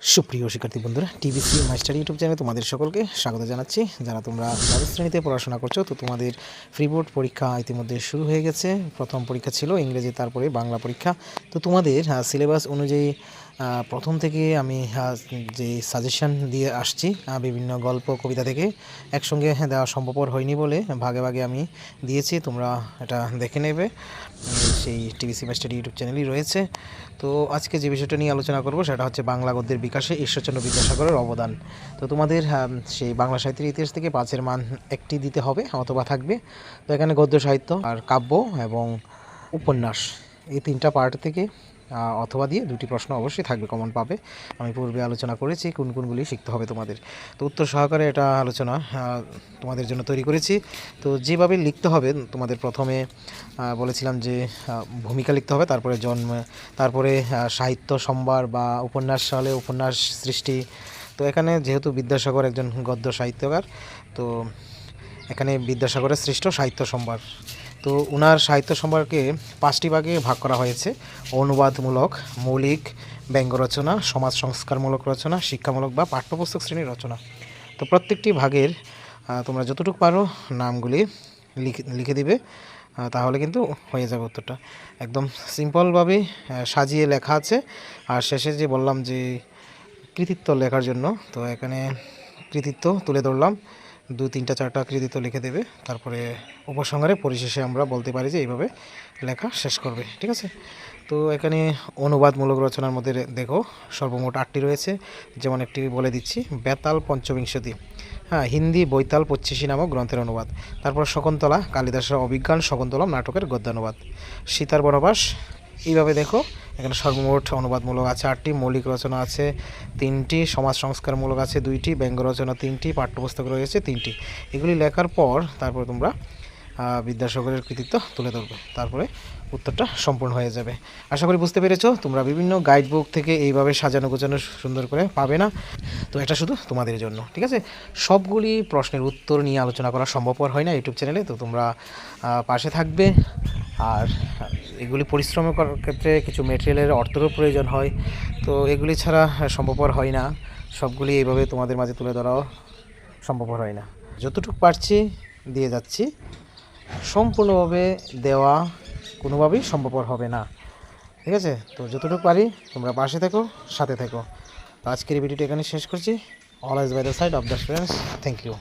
সুপ্রিয় শিক্ষার্থী বন্ধুরা, টিভিসি মাস্টার ইউটিউব চ্যানেলে তোমাদের সকলকে স্বাগত জানাচ্ছি। যারা তোমরা দ্বাদশ শ্রেণীতে পড়াশোনা করছ, তো তোমাদের ফ্রি বোর্ড পরীক্ষা ইতিমধ্যে শুরু হয়ে গেছে। প্রথম পরীক্ষা ছিল ইংরেজি, তারপরে বাংলা পরীক্ষা। তো তোমাদের সিলেবাস অনুযায়ী প্রথম থেকে আমি যে সাজেশন দিয়ে আসছি বিভিন্ন গল্প, কবিতা থেকে, একসঙ্গে দেওয়া সম্ভবপর হয়নি বলে ভাগে ভাগে আমি দিয়েছি, তোমরা এটা দেখে নেবে। সেই টিভিসি মাস্টার ইউটিউব চ্যানেলই রয়েছে। তো আজকে যে বিষয়টা নিয়ে আলোচনা করব, সেটা হচ্ছে বাংলা গদ্যের বিকাশে ঈশ্বরচন্দ্র বিদ্যাসাগরের অবদান। তো তোমাদের সেই বাংলা সাহিত্যের ইতিহাস থেকে পাঁচের মান একটি দিতে হবে, অথবা থাকবে। তো এখানে গদ্য সাহিত্য আর কাব্য এবং উপন্যাস, এই তিনটা পার্ট থেকে অথবা দিয়ে দুটি প্রশ্ন অবশ্যই থাকবে কমন পাবে। আমি পূর্বে আলোচনা করেছি কোন কোনগুলি শিখতে হবে তোমাদের। তো উত্তর সহকারে এটা আলোচনা তোমাদের জন্য তৈরি করেছি। তো যেভাবে লিখতে হবে, তোমাদের প্রথমে বলেছিলাম যে ভূমিকা লিখতে হবে, তারপরে জন্ম, তারপরে সাহিত্য সম্ভার বা উপন্যাস হলে উপন্যাস সৃষ্টি। তো এখানে যেহেতু বিদ্যাসাগর একজন গদ্য সাহিত্যকার, তো এখানে বিদ্যাসাগরের সৃষ্ট সাহিত্য সম্ভার। তো ওনার সাহিত্য সম্পর্কে পাঁচটি ভাগে ভাগ করা হয়েছে। অনুবাদমূলক, মৌলিক, ব্যঙ্গ রচনা, সমাজ সংস্কারমূলক রচনা, শিক্ষামূলক বা পাঠ্যপুস্তক শ্রেণির রচনা। তো প্রত্যেকটি ভাগের তোমরা যতটুকু পারো নামগুলি লিখে লিখে দিবে তাহলে কিন্তু হয়ে যাবে উত্তরটা। একদম সিম্পলভাবে সাজিয়ে লেখা আছে। আর শেষে যে বললাম যে কৃতিত্ব লেখার জন্য, তো এখানে কৃতিত্ব তুলে ধরলাম। দু, তিনটা, চারটা আকৃতি তো লিখে দেবে। তারপরে উপসংহারে পরিশেষে আমরা বলতে পারি যে এইভাবে লেখা শেষ করবে, ঠিক আছে? তো এখানে অনুবাদমূলক রচনার মধ্যে দেখো, সর্বমোট আটটি রয়েছে। যেমন একটি বলে দিচ্ছি, বেতাল পঞ্চবিংশতি। হ্যাঁ হিন্দি বৈতাল পঁচিশি নামক গ্রন্থের অনুবাদ। তারপর শকুন্তলা, কালিদাসের অভিজ্ঞান শকুন্তলম নাটকের গদ্যানুবাদ। সীতার বনবাস, এইভাবে দেখো এখানে সর্বমোট অনুবাদমূলক আছে আটটি, মৌলিক রচনা আছে তিনটি, সমাজ সংস্কারমূলক আছে দুইটি, ব্যঙ্গ রচনা তিনটি, পাঠ্যপুস্তক রয়েছে তিনটি। এগুলি লেখার পর তারপর তোমরা বিদ্যাসাগরের কৃতিত্ব তুলে ধরবে। তারপরে উত্তরটা সম্পূর্ণ হয়ে যাবে। আশা করি বুঝতে পেরেছ, তোমরা বিভিন্ন গাইড বুক থেকে এইভাবে সাজানো গোছানো সুন্দর করে পাবে না। তো এটা শুধু তোমাদের জন্য, ঠিক আছে? সবগুলি প্রশ্নের উত্তর নিয়ে আলোচনা করা সম্ভবপর হয় না ইউটিউব চ্যানেলে, তো তোমরা পাশে থাকবে। আর এগুলি পরিশ্রম করার ক্ষেত্রে কিছু মেটেরিয়ালের অর্থেরও প্রয়োজন হয়। তো এগুলি ছাড়া সম্ভবপর হয় না। সবগুলি এইভাবে তোমাদের মাঝে তুলে ধরাও সম্ভবপর হয় না। যতটুকু পারছি দিয়ে যাচ্ছি। সম্পূর্ণভাবে দেওয়া কোনোভাবেই সম্ভবপর হবে না। ঠিক আছে? তো যতটুকু পারি তোমরা পাশে থেকো, সাথে থেকো। আজকের ভিডিওটি এখানে শেষ করছি। All always by the side of the students thank you